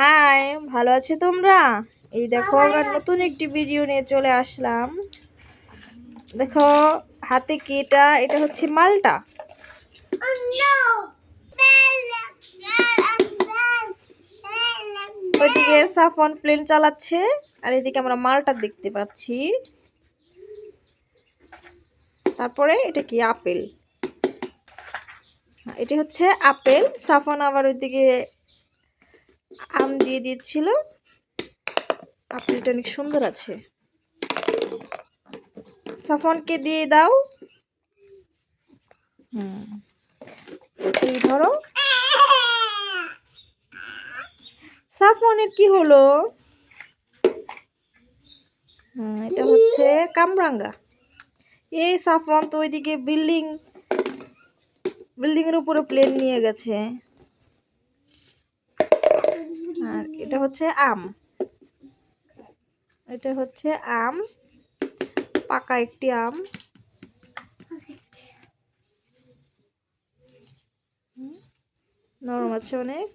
High ভালো আছো তোমরা? এই দেখো আমরা নতুন একটি ভিডিও নিয়ে চলে আসলাম। দেখো হাতে কি এটা? এটা হচ্ছে মালটা। ওইদিকে সাফন প্লেন চালাচ্ছে আর এদিকে আমরা মালটা দেখতে পাচ্ছি। তারপরে এটা কি? আপেল। হ্যাঁ, এটি হচ্ছে আপেল। সাফন আবার ওইদিকে আম দিয়ে দিচ্ছিল। আপেলটা অনেক সুন্দর আছে। সাফনকে দিয়ে দাও। হুম। এই ধরো। সাফনের কি হলো? এটা হচ্ছে কামরাঙ্গা। এই সাফন তো ওইদিকে বিল্ডিং বিল্ডিংয়ের উপরে প্লেন নিয়ে গেছে। আর এটা হচ্ছে আম। এটা হচ্ছে আম। পাকা একটি আম। নরম আছে অনেক।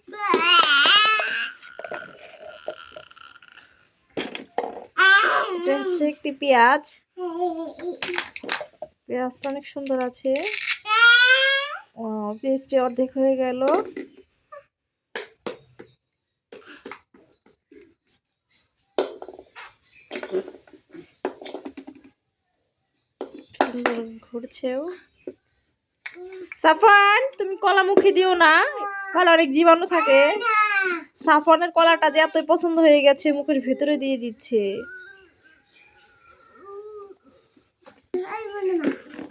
এটা হচ্ছে একটি পেঁয়াজ। পেঁয়াজটা অনেক সুন্দর আছে। পেঁয়াজটি অর্ধেক হয়ে গেল। সুন্দর ঘুরছেও। সাফান, তুমি কলা মুখে দিও না। ভালো অনেক জীবাণু থাকে। সাফনের কলাটা যে এতই পছন্দ হয়ে গেছে, মুখের ভেতরে দিয়ে দিচ্ছে।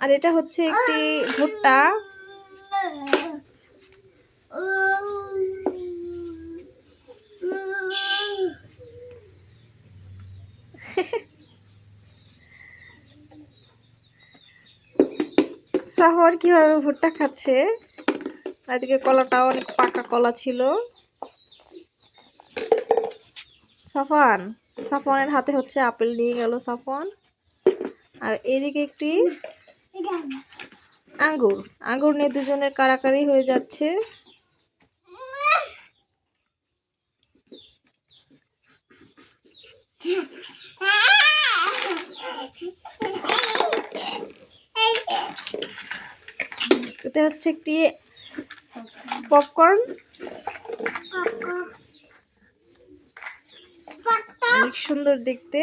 আর এটা হচ্ছে একটি ভুট্টা। সাহর কীভাবে ভুট্টা খাচ্ছে? এদিকে কলাটাও অনেক পাকা কলা ছিল। সাফান, সাফনের হাতে হচ্ছে আপেল নিয়ে গেল সাফন। আর এদিকে একটি আঙ্গুর আঙ্গুর নিয়ে দুজনের কারাকারি হয়ে যাচ্ছে। এটা হচ্ছে একটি পপকর্ন। অনেক সুন্দর দেখতে।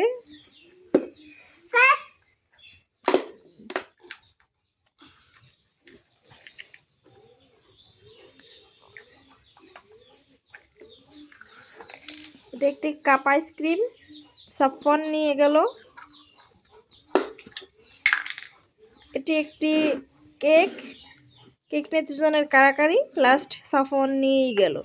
একটি কাপ আইসক্রিম। সাফন নিয়ে গেল। এটি একটি কেক। কেক নিয়ে দুজনের কারাকারি লাস্ট সাফন নিয়েই গেল।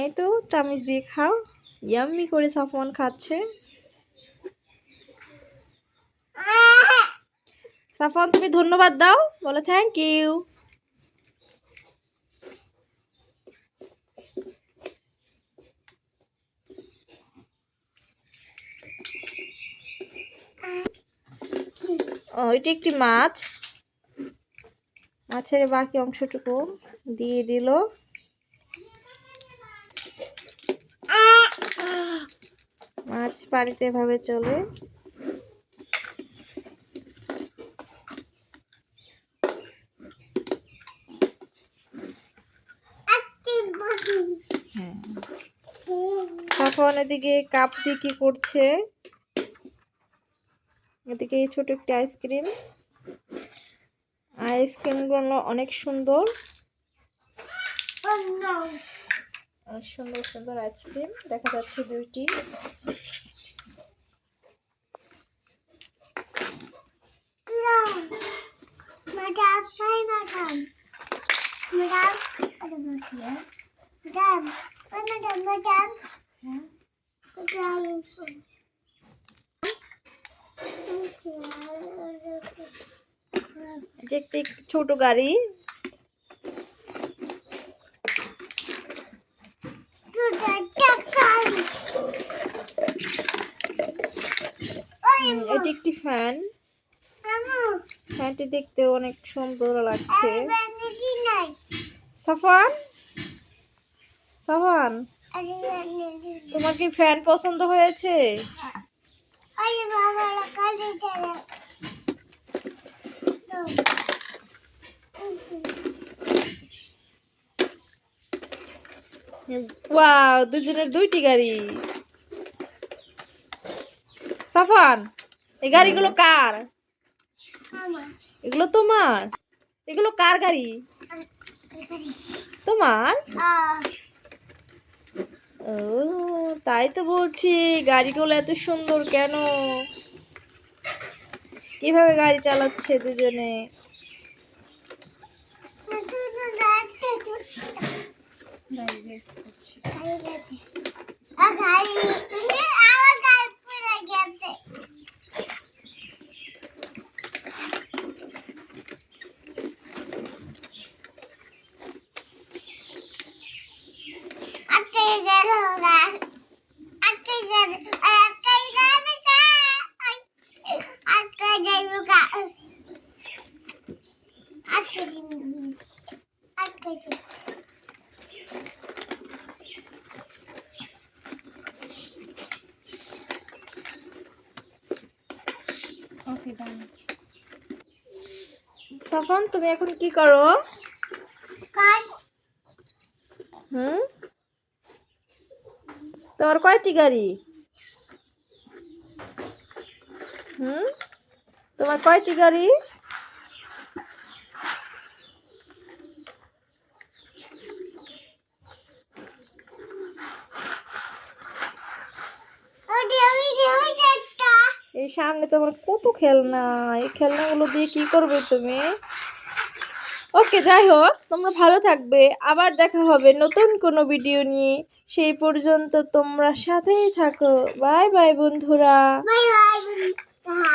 এই তো, চামিচ দিয়ে খাও। ইয়াম্মি করে সাফন খাচ্ছে। সাফন তুমি ধন্যবাদ দাও। বলো থ্যাংক ইউ ও এটি একটি মাছ। মাছের বাকি অংশটুকু দিয়ে দিল। মাছ বাড়িতে এভাবে চলে। হ্যাঁ। তখন এদিকে কাপ দিয়ে কি করছে? এদিকে এই ছোট একটি আইসক্রিম। আইসক্রিমগুলো অনেক সুন্দর। অনেক সুন্দর সুন্দর আইসক্রিম। দেখা যাচ্ছে দুইটি। Madam, hi, madam. একটি ছোট গাড়ি। এটি একটি ফ্যান। ফ্যানটি দেখতে অনেক সুন্দর লাগছে। সাফান? সাফান? তোমার কি ফ্যান পছন্দ হয়েছে? ওয়াও দুজনের দুইটি গাড়ি। সাফান এই গাড়িগুলো কার? এগুলো তোমার? এগুলো কার গাড়ি? তোমার? ও তাই তো বলছি গাড়িগুলো এত সুন্দর কেন? কীভাবে গাড়ি চালাচ্ছে দুজনে? সাফান তুমি এখন কি করো হুম তোমার কয়টি গাড়ি? হুম? তোমার কয়টি গাড়ি? এই সামনে তোমার কত খেলনা, এই খেলনাগুলো দিয়ে কি করবে তুমি? ওকে, যাই হোক, তোমরা ভালো থাকবে। আবার দেখা হবে নতুন কোনো ভিডিও নিয়ে। সেই পর্যন্ত তোমরা সাথেই থাকো। বাই বাই বন্ধুরা। বাই বাই বন্ধুরা।